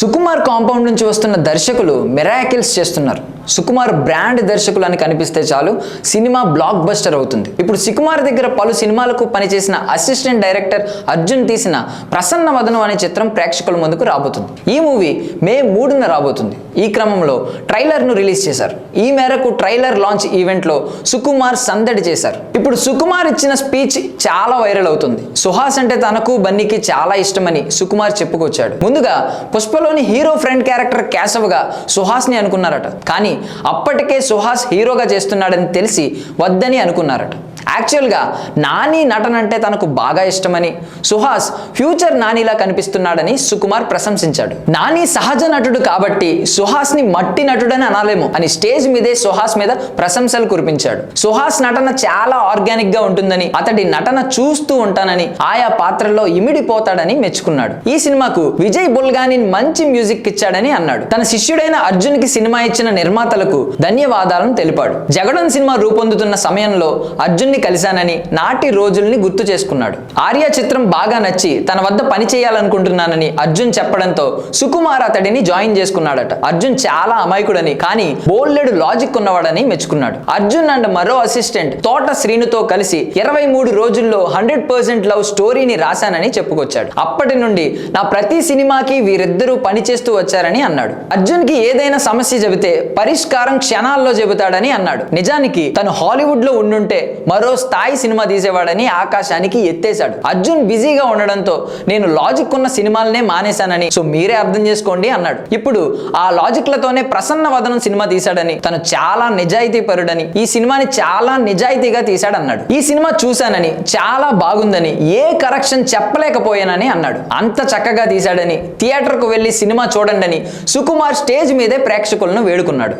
Sukumar compound నుంచి వస్తున్న దర్శకులు మిరాకిల్స్ చేస్తున్నారు. సుకుమార్ బ్రాండ్ దర్శకులు అని కనిపిస్తే చాలు సినిమా బ్లాక్ బస్టర్ అవుతుంది. ఇప్పుడు సుకుమార్ దగ్గర పలు సినిమాలకు పనిచేసిన అసిస్టెంట్ డైరెక్టర్ అర్జున్ తీసిన ప్రసన్న వదనం అనే చిత్రం ప్రేక్షకుల ముందుకు రాబోతుంది. ఈ మూవీ మే మూడున రాబోతుంది. ఈ క్రమంలో ట్రైలర్ను రిలీజ్ చేశారు. ఈ మేరకు ట్రైలర్ లాంచ్ ఈవెంట్లో సుకుమార్ సందడి చేశారు. ఇప్పుడు సుకుమార్ ఇచ్చిన స్పీచ్ చాలా వైరల్ అవుతుంది. సుహాస్ అంటే తనకు బన్నీకి చాలా ఇష్టమని సుకుమార్ చెప్పుకొచ్చాడు. ముందుగా పుష్పలో పుష్పలోని హీరో ఫ్రెండ్ క్యారెక్టర్ కేశవ్గా సుహాస్ని అనుకున్నారట. కానీ అప్పటికే సుహాస్ హీరోగా చేస్తున్నాడని తెలిసి వద్దని అనుకున్నారట. యాక్చువల్గా నాని నటన అంటే తనకు బాగా ఇష్టమని సుహాస్ ఫ్యూచర్ నానిలా కనిపిస్తున్నాడని సుకుమార్ ప్రశంసించాడు. నాని సహజ నటుడు కాబట్టి సుహాస్ని మట్టి నటుడని అనాలేము అని స్టేజ్ మీదే సుహాస్ మీద ప్రశంసలు కురిపించాడు. సుహాస్ నటన చాలా ఆర్గానిక్గా ఉంటుందని అతడి నటన చూస్తూ ఉంటానని ఆయా పాత్రల్లో ఇమిడిపోతాడని మెచ్చుకున్నాడు. ఈ సినిమాకు విజయ్ బుల్గాని మంచి మ్యూజిక్ ఇచ్చాడని అన్నాడు. తన శిష్యుడైన అర్జున్కి సినిమా ఇచ్చిన నిర్మాతలకు ధన్యవాదాలను తెలిపాడు. జగడన్ సినిమా రూపొందుతున్న సమయంలో అర్జున్ని కలిశానని నాటి రోజుల్ని గుర్తు చేసుకున్నాడు. ఆర్య చిత్రం బాగా నచ్చి తన వద్ద పని చేయాలనుకుంటున్నానని అర్జున్ చెప్పడంతో సుకుమార్ అతడిని జాయిన్ చేసుకున్నాడట. అర్జున్ చాలా అమాయకుడని కానీ బోల్డెడ్ లాజిక్ ఉన్నవాడని మెచ్చుకున్నాడు. అర్జున్ అండ్ మరో అసిస్టెంట్ తోట శ్రీనుతో కలిసి ఇరవై మూడు రోజుల్లో హండ్రెడ్ పర్సెంట్ లవ్ స్టోరీని రాశానని చెప్పుకొచ్చాడు. అప్పటి నుండి నా ప్రతి సినిమాకి వీరిద్దరూ పనిచేస్తూ వచ్చారని అన్నాడు. అర్జున్కి ఏదైనా సమస్య చెబితే పరిష్కారం క్షణాల్లో చెబుతాడని అన్నాడు. నిజానికి తను హాలీవుడ్లో ఉండుంటే మరో స్థాయి సినిమా తీసేవాడని ఆకాశానికి ఎత్తేశాడు. అర్జున్ బిజీగా ఉండడంతో నేను లాజిక్ ఉన్న సినిమాలనే మానేశానని సో మీరే అర్థం చేసుకోండి అన్నాడు. ఇప్పుడు ఆ లాజిక్లతోనే ప్రసన్న వదనం సినిమా తీశాడని తను చాలా నిజాయితీ పరుడని ఈ సినిమాని చాలా నిజాయితీగా తీశాడన్నాడు. ఈ సినిమా చూశానని చాలా బాగుందని ఏ కరెక్షన్ చెప్పలేకపోయానని అన్నాడు. అంత చక్కగా తీశాడని థియేటర్కు వెళ్ళి సినిమా చూడండి అని సుకుమార్ స్టేజ్ మీదే ప్రేక్షకులను వేడుకున్నాడు.